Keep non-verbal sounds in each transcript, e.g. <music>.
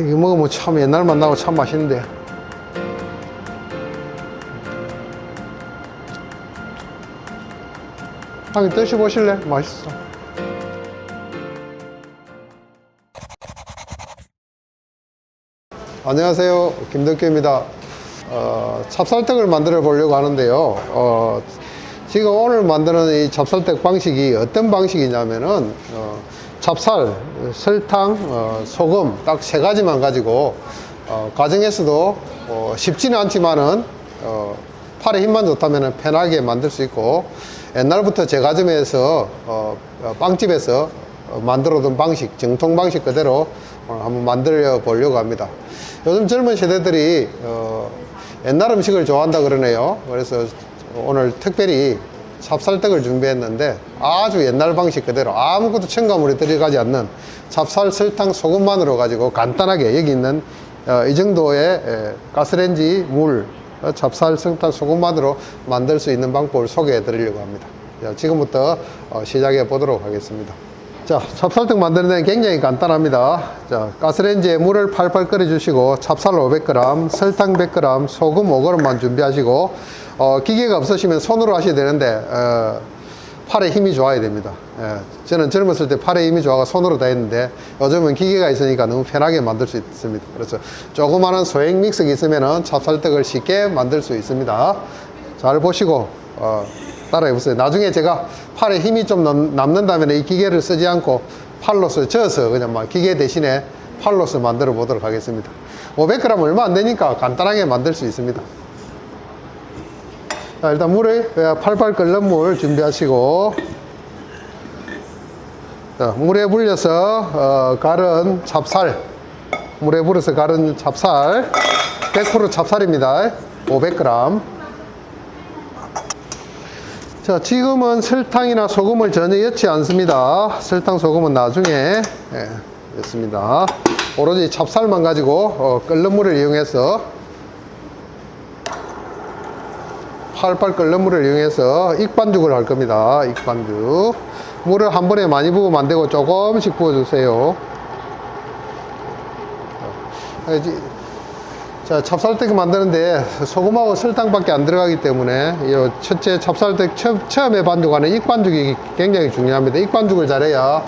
이거 먹으면 참 옛날 맛 나고 참 맛있는데. 한번 드셔보실래? 맛있어. 안녕하세요. 김덕규입니다. 어, 찹쌀떡을 만들어 보려고 하는데요. 어, 지금 오늘 만드는 이 찹쌀떡 방식이 어떤 방식이냐면은, 어, 찹쌀, 설탕, 어, 소금 딱 세 가지만 가지고, 어, 가정에서도 어, 쉽지는 않지만은, 어, 팔에 힘만 좋다면 편하게 만들 수 있고, 옛날부터 제 가정에서, 어, 어, 빵집에서 어, 만들어둔 방식, 정통 방식 그대로 오늘 한번 만들어 보려고 합니다. 요즘 젊은 세대들이 어, 옛날 음식을 좋아한다 그러네요. 그래서 오늘 특별히 찹쌀떡을 준비했는데 아주 옛날 방식 그대로 아무것도 첨가물이 들어가지 않는 찹쌀, 설탕, 소금만으로 가지고 간단하게 여기 있는 어, 이 정도의 에, 가스레인지 물, 어, 찹쌀, 설탕, 소금만으로 만들 수 있는 방법을 소개해 드리려고 합니다. 자, 지금부터 어, 시작해 보도록 하겠습니다. 자, 찹쌀떡 만드는 데는 굉장히 간단합니다. 자, 가스레인지에 물을 팔팔 끓여주시고, 찹쌀 500g, 설탕 100g, 소금 5g만 준비하시고, 어, 기계가 없으시면 손으로 하셔야 되는데, 어, 팔에 힘이 좋아야 됩니다. 예, 저는 젊었을 때 팔에 힘이 좋아가 손으로 다 했는데, 요즘은 기계가 있으니까 너무 편하게 만들 수 있습니다. 그래서 조그마한 소액 믹서기 있으면은 찹쌀떡을 쉽게 만들 수 있습니다. 잘 보시고, 어, 따라해 보세요. 나중에 제가 팔에 힘이 좀 남, 남는다면 이 기계를 쓰지 않고 팔로서 져서 그냥 막 기계 대신에 팔로서 만들어 보도록 하겠습니다. 500g 얼마 안 되니까 간단하게 만들 수 있습니다. 자, 일단 물을 예, 팔팔 끓는 물 준비하시고 자, 물에 불려서 어, 갈은 찹쌀 물에 불어서 갈은 찹쌀 100% 찹쌀입니다. 500g 자, 지금은 설탕이나 소금을 전혀 넣지 않습니다. 설탕, 소금은 나중에 예, 넣습니다. 오로지 찹쌀만 가지고 어, 끓는 물을 이용해서 팔팔 끓는 물을 이용해서 익반죽을 할 겁니다. 익반죽. 물을 한 번에 많이 부으면 안 되고 조금씩 부어주세요. 자, 찹쌀떡 만드는데 소금하고 설탕밖에 안 들어가기 때문에 이 첫째 찹쌀떡 처, 처음에 반죽하는 익반죽이 굉장히 중요합니다. 익반죽을 잘해야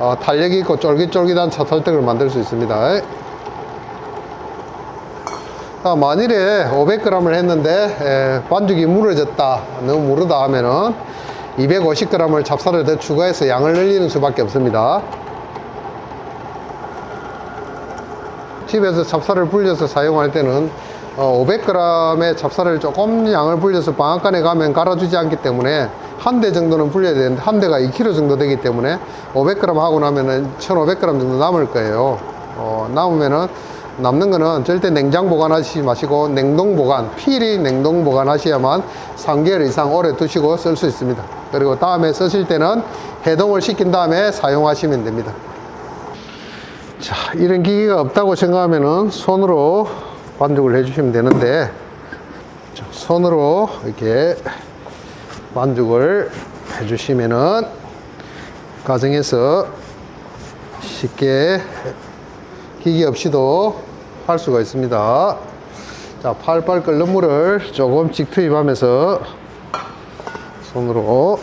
어, 탄력이 있고 쫄깃쫄깃한 찹쌀떡을 만들 수 있습니다. 자, 만일에 500g을 했는데 에, 반죽이 무너졌다, 너무 무르다 하면은 250g을 찹쌀을 더 추가해서 양을 늘리는 수밖에 없습니다. 집에서 찹쌀을 불려서 사용할 때는 어, 500g의 찹쌀을 조금 양을 불려서 방앗간에 가면 갈아주지 않기 때문에 한 대 정도는 불려야 되는데 한 대가 2kg 정도 되기 때문에 500g 하고 나면은 1500g 정도 남을 거예요. 어, 남으면은 남는 거는 절대 냉장 보관하시지 마시고 냉동 보관, 필히 냉동 보관하셔야만 3개월 이상 오래 두시고 쓸 수 있습니다. 그리고 다음에 쓰실 때는 해동을 시킨 다음에 사용하시면 됩니다. 자, 이런 기기가 없다고 생각하면은 손으로 반죽을 해주시면 되는데, 자, 손으로 이렇게 반죽을 해주시면은 가정에서 쉽게 기기 없이도 할 수가 있습니다. 자, 팔팔 끓는 물을 조금씩 투입하면서 손으로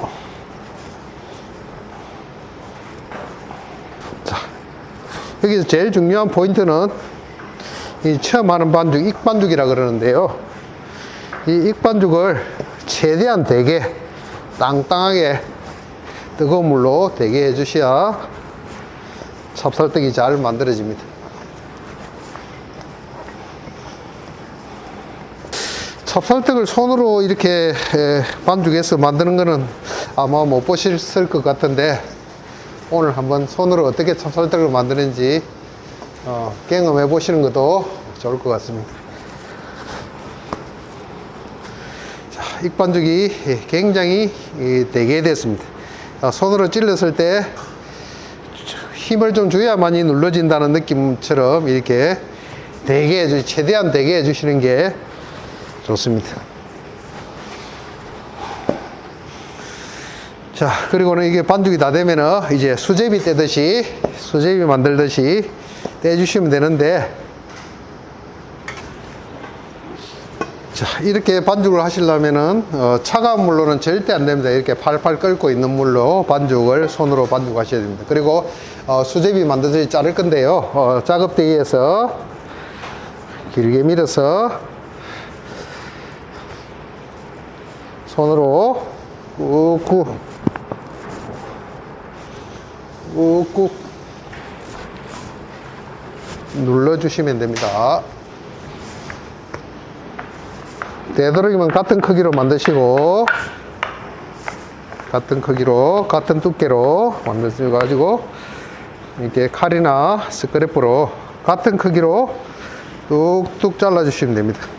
여기서 제일 중요한 포인트는 이 처음 하는 반죽, 익반죽이라 그러는데요. 이 익반죽을 최대한 되게 땅땅하게 뜨거운 물로 되게 해주셔야 찹쌀떡이 잘 만들어집니다. 찹쌀떡을 손으로 이렇게 에, 반죽해서 만드는 거는 아마 못 보셨을 것 같은데 오늘 한번 손으로 어떻게 찹쌀떡을 만드는지 어, 경험해 보시는 것도 좋을 것 같습니다. 자, 익반죽이 굉장히 이, 되게 됐습니다. 아, 손으로 찔렀을 때 힘을 좀 줘야만이 눌러진다는 느낌처럼 이렇게 되게 해주, 최대한 되게 해주시는 게 좋습니다. 자, 그리고는 이게 반죽이 다 되면은 이제 수제비 떼듯이, 수제비 만들듯이 떼주시면 되는데. 자 이렇게 반죽을 하시려면은 어, 차가운 물로는 절대 안 됩니다. 이렇게 팔팔 끓고 있는 물로 반죽을 손으로 반죽하셔야 됩니다. 그리고 어, 수제비 만들듯이 자를 건데요. 어, 작업대기에서 길게 밀어서 손으로 꾹꾹 꾹꾹 눌러주시면 됩니다. 되도록이면 같은 크기로 만드시고 같은 크기로 같은 두께로 만드셔가지고 이렇게 칼이나 스크래퍼로 같은 크기로 뚝뚝 잘라 주시면 됩니다.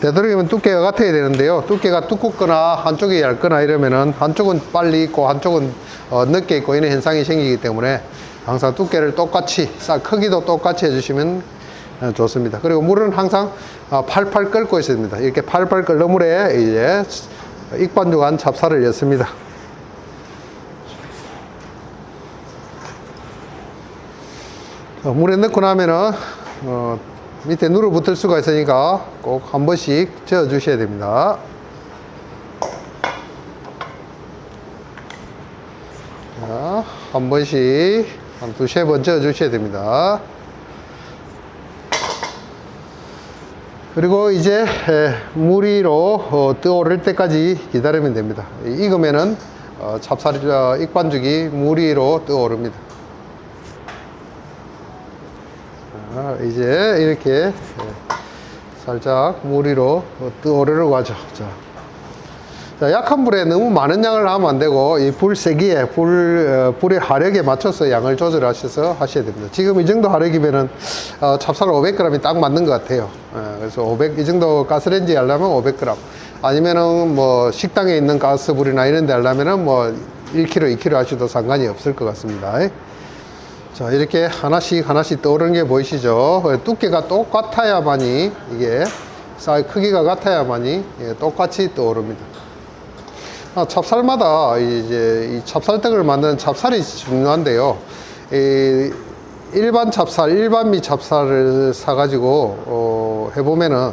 되도록이면 두께가 같아야 되는데요. 두께가 두껍거나 한쪽이 얇거나 이러면은 한쪽은 빨리 있고 한쪽은 어, 늦게 있고 이런 현상이 생기기 때문에 항상 두께를 똑같이 싹 크기도 똑같이 해주시면 어, 좋습니다. 그리고 물은 항상 어, 팔팔 끓고 있어야 됩니다. 이렇게 팔팔 끓는 물에 이제 익반죽한 찹쌀을 넣습니다. 어, 물에 넣고 나면은 어, 밑에 누르 붙을 수가 있으니까 꼭 한 번씩 저어 주셔야 됩니다. 자, 한 번씩 한 두세 번 저어 주셔야 됩니다. 그리고 이제 에, 물 위로 어, 뜨오를 때까지 기다리면 됩니다. 익으면은 어, 찹쌀 어, 익반죽이 물 위로 뜨오릅니다. 자, 이제 이렇게 예, 살짝 어, 뜨오르려고 하죠. 자. 자, 약한 불에 너무 많은 양을 하면 안 되고 이 불 세기에 불 어, 불의 화력에 맞춰서 양을 조절하셔서 하셔야 됩니다. 지금 이 정도 화력이면은 어, 찹쌀 500g이 딱 맞는 것 같아요. 예, 그래서 500 이 정도 가스레인지 하려면 500g 아니면은 뭐 식당에 있는 가스불이나 이런 데 하려면은 뭐 1kg, 2kg 하셔도 상관이 없을 것 같습니다. 자 이렇게 하나씩 하나씩 떠오르는 게 보이시죠? 어, 두께가 똑같아야만이 이게 쌀 크기가 같아야만이 예, 똑같이 떠오릅니다. 아, 찹쌀마다 이제 이 찹쌀떡을 만드는 찹쌀이 중요한데요. 이 일반 찹쌀, 일반 미 찹쌀을 사가지고 어, 해보면은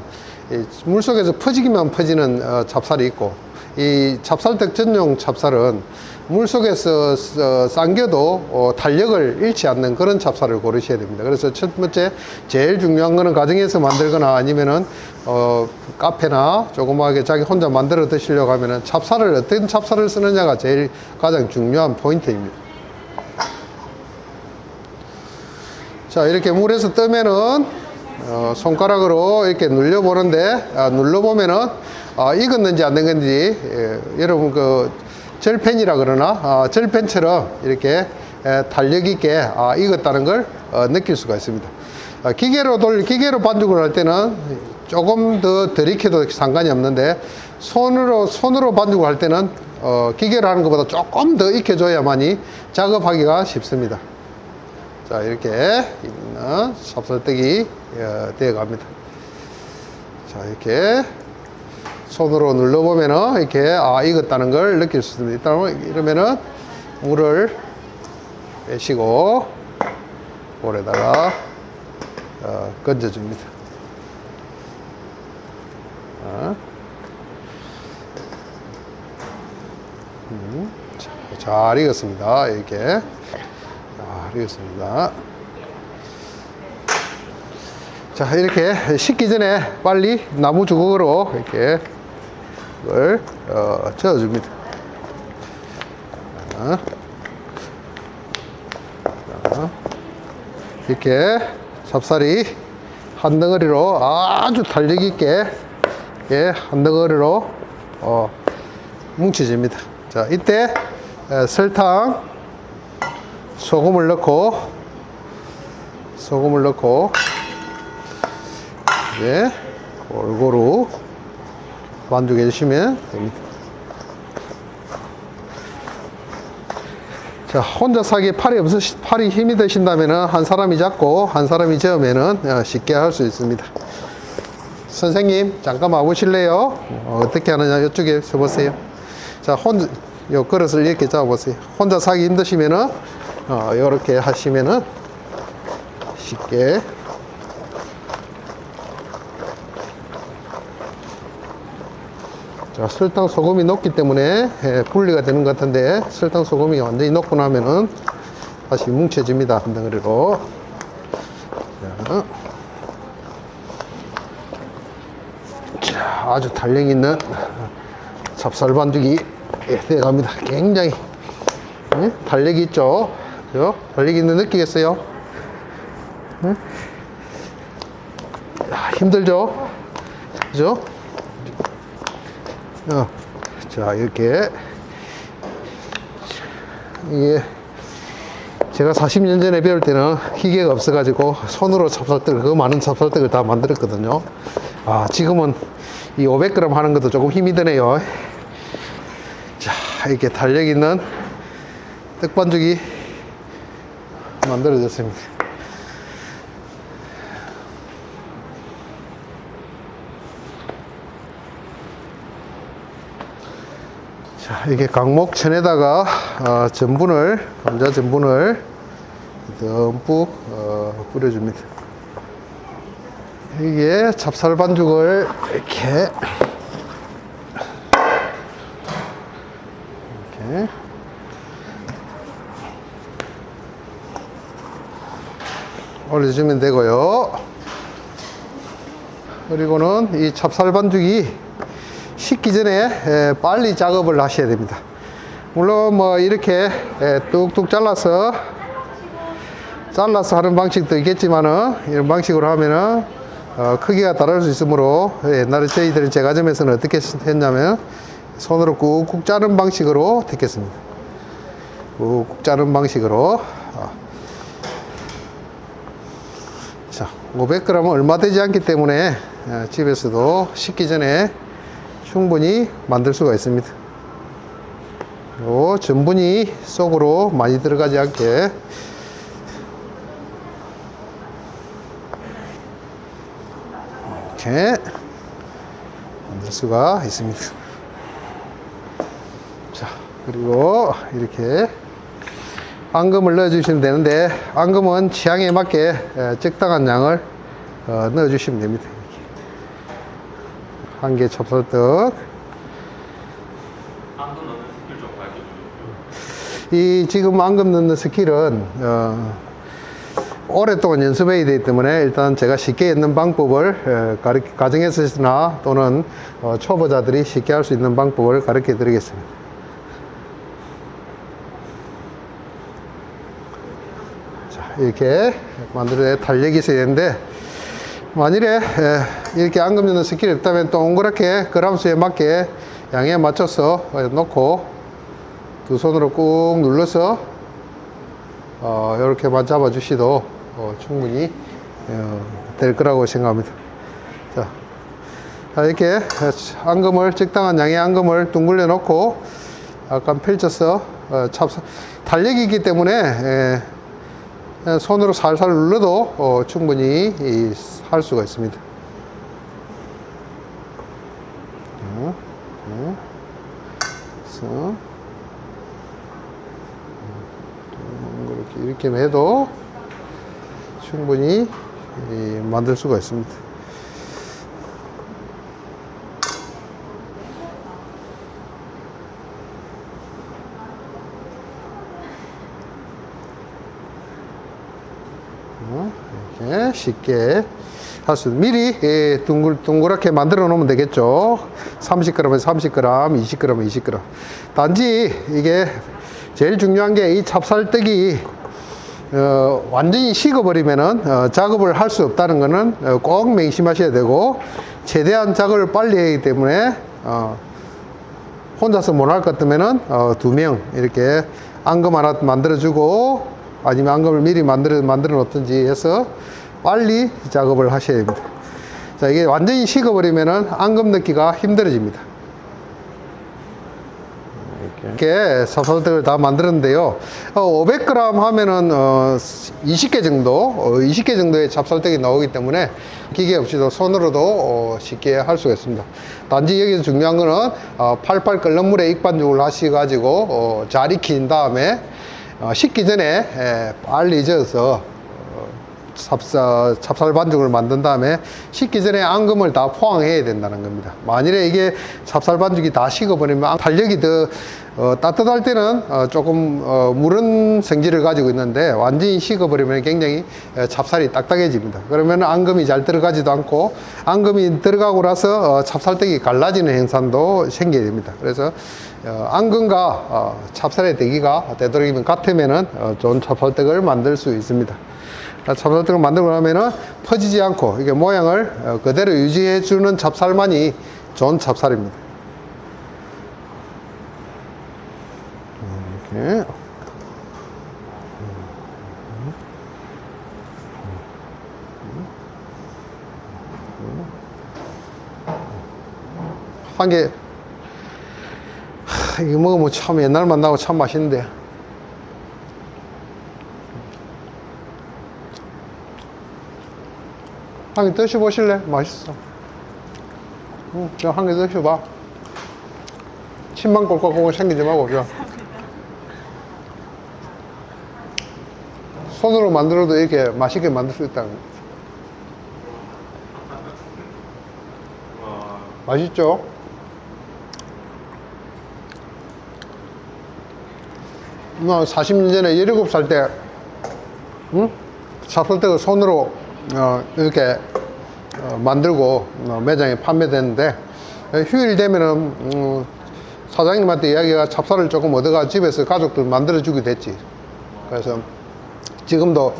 이 물속에서 퍼지기만 퍼지는 어, 찹쌀이 있고 이 찹쌀떡 전용 찹쌀은 물속에서 어, 당겨도 어, 탄력을 잃지 않는 그런 찹쌀을 고르셔야 됩니다. 그래서 첫 번째 제일 중요한 거는 가정에서 만들거나 아니면은 어, 카페나 조그마하게 자기 혼자 만들어 드시려고 하면은 찹쌀을 어떤 찹쌀을 쓰느냐가 제일 가장 중요한 포인트입니다. 자 이렇게 물에서 뜨면은 어, 손가락으로 이렇게 눌려 보는데 아, 눌러 보면은 아, 익었는지 안 익었는지 예, 여러분 그 절펜이라 그러나 아, 절펜처럼 이렇게 에, 탄력 있게 아, 익었다는 걸 어, 느낄 수가 있습니다. 아, 기계로 돌 기계로 반죽을 할 때는 조금 더덜 익혀도 상관이 없는데 손으로 손으로 반죽을 할 때는 어, 기계로 하는 것보다 조금 더 익혀줘야만이 작업하기가 쉽습니다. 자 이렇게 있는 찹쌀떡이 어, 되어 갑니다 자 이렇게 손으로 눌러보면은 이렇게 아 익었다는 걸 느낄 수 있습니다. 일단 이러면은 물을 빼시고 볼에다가 어, 건져줍니다. 어. 음, 자, 잘 익었습니다. 이렇게. 자, 익었습니다. 자 이렇게 식기 전에 빨리 나무 주걱으로 이렇게 이걸 어, 저어줍니다. 자, 자, 이렇게 찹쌀이 한 덩어리로 아주 탄력 있게 예, 한 덩어리로 어, 뭉쳐집니다. 자 이때 에, 설탕 소금을 넣고 소금을 넣고 이제 골고루 반죽해 주시면 됩니다. 자, 혼자 사기 팔이 없으 팔이 힘이 드신다면은 한 사람이 잡고 한 사람이 저으면은 어, 쉽게 할 수 있습니다. 선생님 잠깐 와보실래요? 어, 어떻게 하느냐 이쪽에 서보세요. 자, 혼자 요 그릇을 이렇게 잡아보세요. 혼자 사기 힘드시면은 어, 이렇게 하시면은 쉽게 자, 설탕 소금이 녹기 때문에 예, 분리가 되는 것 같은데 설탕 소금이 완전히 녹고 나면은 다시 뭉쳐집니다 한 덩어리로 자, 자, 아주 탄력 있는 찹쌀 반죽이 예, 되어갑니다 굉장히 예, 탄력이 있죠 그죠? 탄력 있는 느끼겠어요 예? 야, 힘들죠 그죠? 어, 자 이렇게 이게 제가 40년 전에 배울 때는 기계가 없어가지고 손으로 찹쌀떡을 그 많은 찹쌀떡을 다 만들었거든요. 아 지금은 이 500g 하는 것도 조금 힘이 드네요. 자 이렇게 탄력 있는 떡반죽이 만들어졌습니다. 자, 이게 강목천에다가 어, 전분을 감자 전분을 듬뿍 어, 뿌려줍니다. 이게 찹쌀 반죽을 이렇게 이렇게 올려주면 되고요. 그리고는 이 찹쌀 반죽이 식기 전에 에, 빨리 작업을 하셔야 됩니다. 물론 뭐 이렇게 에, 뚝뚝 잘라서 잘라서 하는 방식도 있겠지만은 이런 방식으로 하면은 어, 크기가 다를 수 있으므로 옛날에 저희들은 제과점에서는 어떻게 했냐면 손으로 꾹꾹 자른 방식으로 택했습니다. 꾹꾹 자른 방식으로 어. 자 500g은 얼마 되지 않기 때문에 에, 집에서도 식기 전에 충분히 만들 수가 있습니다. 요 전분이 속으로 많이 들어가지 않게 이렇게 만들 수가 있습니다. 자, 그리고 이렇게 앙금을 넣어 주시면 되는데 앙금은 취향에 맞게 에, 적당한 양을 어, 넣어 주시면 됩니다. 한개 찹쌀떡 앙금 넣는 스킬 좀 알려주세요. 이 지금 앙금 넣는 스킬은 어, 오랫동안 연습해야 되기 때문에 일단 제가 쉽게 넣는 방법을 에, 가르, 가정에서나 또는 어, 초보자들이 쉽게 할 수 있는 방법을 가르쳐 드리겠습니다. 자, 이렇게 만들어야 탄력이 있어야 되는데 만일에 에, 이렇게 앙금 넣는 스킬이 없다면 동그랗게 그람수에 맞게 양에 맞춰서 어, 놓고 두 손으로 꾹 눌러서 어, 이렇게만 잡아 주시도 어, 충분히 어, 될 거라고 생각합니다. 자, 자, 이렇게 앙금을 적당한 양의 앙금을 둥글려 놓고 약간 펼쳐서 어, 찹쌀 달력이 있기 때문에 에, 그냥 손으로 살살 눌러도 어, 충분히 이, 할 수가 있습니다. 어, 어, 이렇게 해도 충분히 이, 만들 수가 있습니다. 이렇게 쉽게 할 수, 미리 예, 둥글, 동그랗게 만들어 놓으면 되겠죠. 30g에 30g, 20g에 20g. 단지 이게 제일 중요한 게 이 찹쌀떡이 어, 완전히 식어버리면은 어, 작업을 할 수 없다는 거는 어, 꼭 맹심하셔야 되고 최대한 작업을 빨리 하기 때문에 어, 혼자서 못 할 것 같으면은 어, 두 명 이렇게 앙금 하나 만들어주고 아니면 앙금을 미리 만들어 만들어 놓든지 해서 빨리 작업을 하셔야 됩니다. 자 이게 완전히 식어버리면은 앙금 넣기가 힘들어집니다. 이렇게 찹쌀떡을 다 만들었는데요. 어, 500g 하면은 어, 20개 정도, 어, 20개 정도의 찹쌀떡이 나오기 때문에 기계 없이도 손으로도 어, 쉽게 할 수가 있습니다. 단지 여기서 중요한 거는 어, 팔팔 끓는 물에 익반죽을 하셔가지고 어, 잘 익힌 다음에 어, 식기 전에 에, 빨리 저어서 어, 찹쌀, 찹쌀 반죽을 만든 다음에 식기 전에 앙금을 다 포항해야 된다는 겁니다. 만일에 이게 찹쌀 반죽이 다 식어버리면 탄력이 더 어, 따뜻할 때는 어, 조금 어, 무른 성질을 가지고 있는데 완전히 식어버리면 굉장히 어, 찹쌀이 딱딱해집니다. 그러면 앙금이 잘 들어가지도 않고 앙금이 들어가고 나서 어, 찹쌀떡이 갈라지는 현상도 생기게 됩니다. 그래서 어, 앙금과 어, 찹쌀의 대기가 되도록이면 같으면은 어, 좋은 찹쌀떡을 만들 수 있습니다. 찹쌀떡을 만들고 나면은 퍼지지 않고 이게 모양을 어, 그대로 유지해 주는 찹쌀만이 좋은 찹쌀입니다. 이렇게. 한 개, 하, 이거 먹으면 참 옛날 만나고 참 맛있는데. 한 개 드셔보실래? 맛있어. 응, 저한 개 드셔봐. 침만 꼴깍꼴깍 생기지 말고, 저. 손으로 만들어도 이렇게 맛있게 만들 수 있다는 거. 와, 맛있죠? 나 40년 전에 17살 때, 응? 찹쌀떡을 손으로 어, 이렇게 어, 만들고 어, 매장에 판매됐는데 휴일 되면은 음, 사장님한테 이야기가 찹쌀을 조금 얻어가 집에서 가족들 만들어 주게 됐지. 그래서 지금도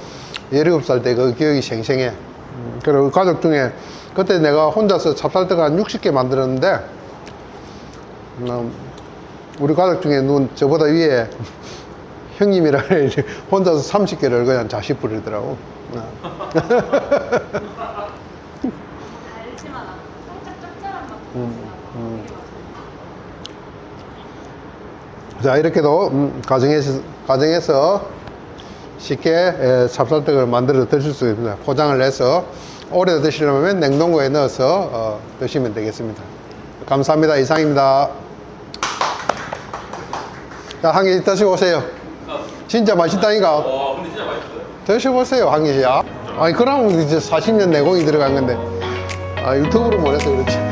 17살 때 그 기억이 생생해. 음, 그리고 가족 중에 그때 내가 혼자서 찹쌀떡 한 60개 만들었는데 음, 우리 가족 중에 눈 저보다 위에 형님이라 이제 <laughs> 혼자서 30개를 그냥 자식 부리더라고. 어. 달지만 않고 살짝 짭짤한 맛도 음, 나서 자 이렇게도 음, 가정에서, 가정에서 쉽게 에, 찹쌀떡을 만들어 드실 수 있습니다. 포장을 해서 오래 드시려면 냉동고에 넣어서 어, 드시면 되겠습니다. 감사합니다. 이상입니다. 자, 한 개 드시고 오세요. 진짜 맛있다니까. 와, 근데 진짜 맛있어요. 드셔보세요, 한 개씩. 아니, 그러면 이제 40년 내공이 들어간 건데. 아, 유튜브로 보내서 그렇지.